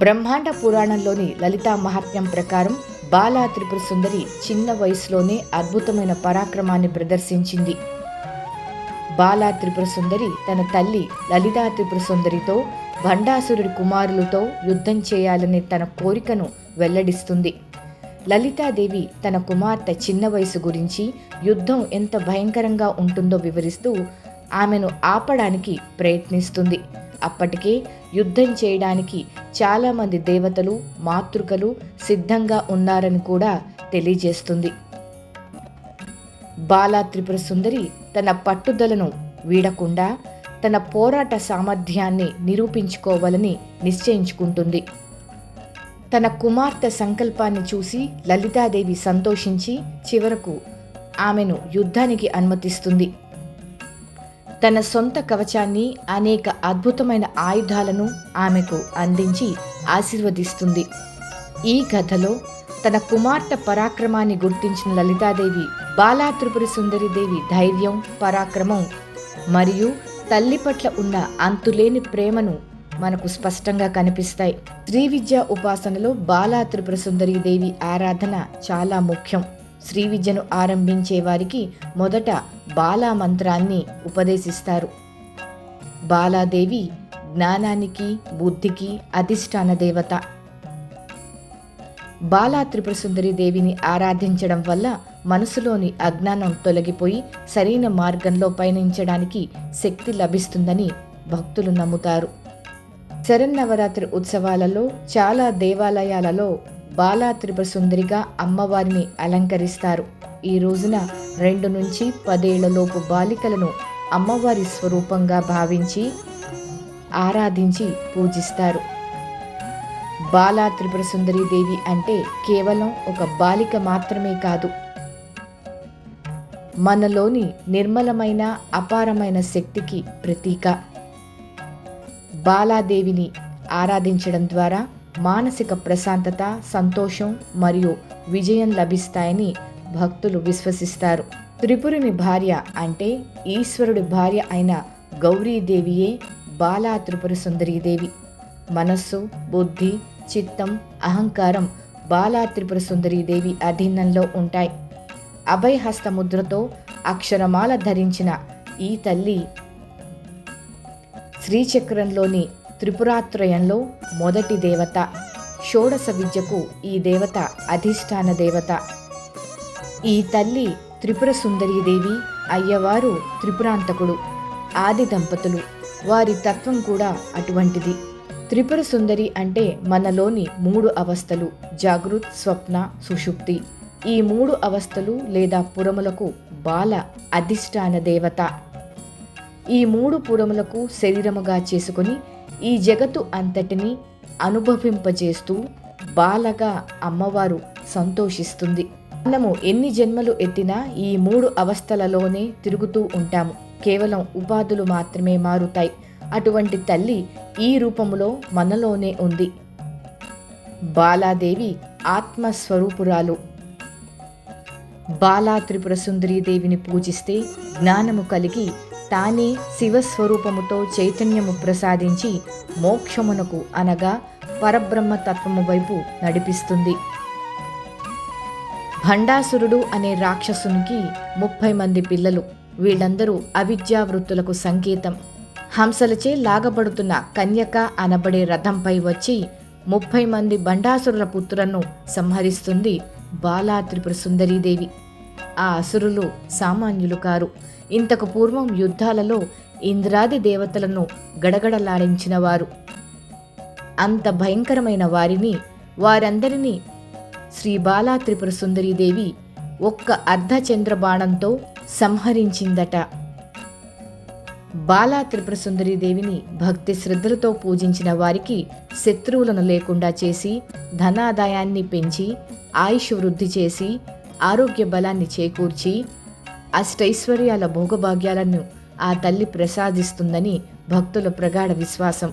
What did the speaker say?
బ్రహ్మాండ పురాణంలోని లలితా మహాత్మ్యం ప్రకారం బాలా త్రిపుర సుందరి చిన్న వయసులోనే అద్భుతమైన పరాక్రమాన్ని ప్రదర్శించింది. బాలా త్రిపుర సుందరి తన తల్లి లలితా త్రిపుర సుందరితో భండాసురుడి కుమారులతో యుద్ధం చేయాలనే తన కోరికను వెల్లడిస్తుంది. లలితాదేవి తన కుమార్తె చిన్న వయసు గురించి యుద్ధం ఎంత భయంకరంగా ఉంటుందో వివరిస్తూ ఆమెను ఆపడానికి ప్రయత్నిస్తుంది. అప్పటికే యుద్ధం చేయడానికి చాలామంది దేవతలు మాతృకలు సిద్ధంగా ఉన్నారని కూడా తెలియజేస్తుంది. బాలా త్రిపుర సుందరి తన పట్టుదలను వీడకుండా తన పోరాట సామర్థ్యాన్ని నిరూపించుకోవాలని నిశ్చయించుకుంటుంది. తన కుమార్తె సంకల్పాన్ని చూసి లలితాదేవి సంతోషించి చివరకు ఆమెను యుద్ధానికి అనుమతిస్తుంది. తన సొంత కవచాన్ని అనేక అద్భుతమైన ఆయుధాలను ఆమెకు అందించి ఆశీర్వదిస్తుంది. ఈ కథలో తన కుమార్తె పరాక్రమాన్ని గుర్తించిన లలితాదేవి బాలా త్రిపుర సుందరిదేవి ధైర్యం పరాక్రమం మరియు తల్లి పట్ల ఉన్న అంతులేని ప్రేమను మనకు స్పష్టంగా కనిపిస్తాయి. శ్రీ విద్యా ఉపాసనలో బాలా త్రిపుర సుందరీదేవి ఆరాధన చాలా ముఖ్యం. శ్రీ విద్యను ఆరంభించే వారికి మొదట బాలా మంత్రాన్ని ఉపదేశిస్తారు. బాలాదేవి జ్ఞానానికి బుద్ధికి అధిష్టాన దేవత. బాలా త్రిపురసుందరి దేవిని ఆరాధించడం వల్ల మనసులోని అజ్ఞానం తొలగిపోయి సరైన మార్గంలో పయనించడానికి శక్తి లభిస్తుందని భక్తులు నమ్ముతారు. శరన్నవరాత్రి ఉత్సవాలలో చాలా దేవాలయాలలో బాలా త్రిపసుందరిగా అమ్మవారిని అలంకరిస్తారు. ఈ రోజున రెండు నుంచి పదేళ్ళలోపు బాలికలను అమ్మవారి స్వరూపంగా భావించి ఆరాధించి పూజిస్తారు. బాలా త్రిపురసుందరీ దేవి అంటే కేవలం ఒక బాలిక మాత్రమే కాదు. మనలోని నిర్మలమైన అపారమైన శక్తికి ప్రతీక. బాలాదేవిని ఆరాధించడం ద్వారా మానసిక ప్రశాంతత సంతోషం మరియు విజయం లభిస్తాయని భక్తులు విశ్వసిస్తారు. త్రిపురుని భార్య అంటే ఈశ్వరుడి భార్య అయిన గౌరీదేవియే బాలా త్రిపుర సుందరీదేవి మనస్సు బుద్ధి చిత్తం అహంకారం బాలా త్రిపుర సుందరీదేవి అధీనంలో ఉంటాయి. అభయహస్త ముద్రతో అక్షరమాల ధరించిన ఈ తల్లి శ్రీచక్రంలోని త్రిపురాత్రయంలో మొదటి దేవత షోడశ విద్యకు ఈ దేవత అధిష్టాన దేవత. ఈ తల్లి త్రిపుర సుందరీదేవి అయ్యవారు త్రిపురాంతకుడు ఆది దంపతులు. వారి తత్వం కూడా అటువంటిది. త్రిపుర సుందరి అంటే మనలోని మూడు అవస్థలు జాగృత్ స్వప్న సుషుప్తి. ఈ మూడు అవస్థలు లేదా పురములకు బాల అధిష్టాన దేవత. ఈ మూడు పురములకు శరీరముగా చేసుకుని ఈ జగత్తు అంతటిని అనుభవింపజేస్తూ బాలగా అమ్మవారు సంతోషిస్తుంది. మనము ఎన్ని జన్మలు ఎత్తినా ఈ మూడు అవస్థలలోనే తిరుగుతూ ఉంటాము. కేవలం ఉపాధులు మాత్రమే మారుతాయి. అటువంటి తల్లి ఈ రూపములో మనలోనే ఉంది. బాలాదేవి ఆత్మస్వరూపురాలు. బాలా త్రిపుర సుందరీదేవిని పూజిస్తే జ్ఞానము కలిగి తానే శివస్వరూపముతో చైతన్యము ప్రసాదించి మోక్షమునకు అనగా పరబ్రహ్మ తత్వము వైపు నడిపిస్తుంది. భండాసురుడు అనే రాక్షసునికి ముప్పై మంది పిల్లలు. వీళ్ళందరూ అవిద్యావృత్తులకు సంకేతం. హంసలచే లాగబడుతున్న కన్యక అనబడే రథంపై వచ్చి ముప్పై మంది బండాసురుల పుత్రులను సంహరిస్తుంది బాలా త్రిపుర సుందరీదేవి. ఆ అసురులు సామాన్యులు కారు. ఇంతకు పూర్వం యుద్ధాలలో ఇంద్రాది దేవతలను గడగడలాడించిన వారు అంత భయంకరమైన వారిని వారందరినీ శ్రీ బాలా త్రిపుర సుందరీదేవి ఒక్క అర్ధచంద్ర బాణంతో సంహరించిందట. బాలా త్రిపుర సుందరీదేవిని భక్తి శ్రద్ధలతో పూజించిన వారికి శత్రువులను లేకుండా చేసి ధనాదాయాన్ని పెంచి ఆయుష్ వృద్ధి చేసి ఆరోగ్య బలాన్ని చేకూర్చి అష్టైశ్వర్యాల భోగభాగ్యాలను ఆ తల్లి ప్రసాదిస్తుందని భక్తుల ప్రగాఢ విశ్వాసం.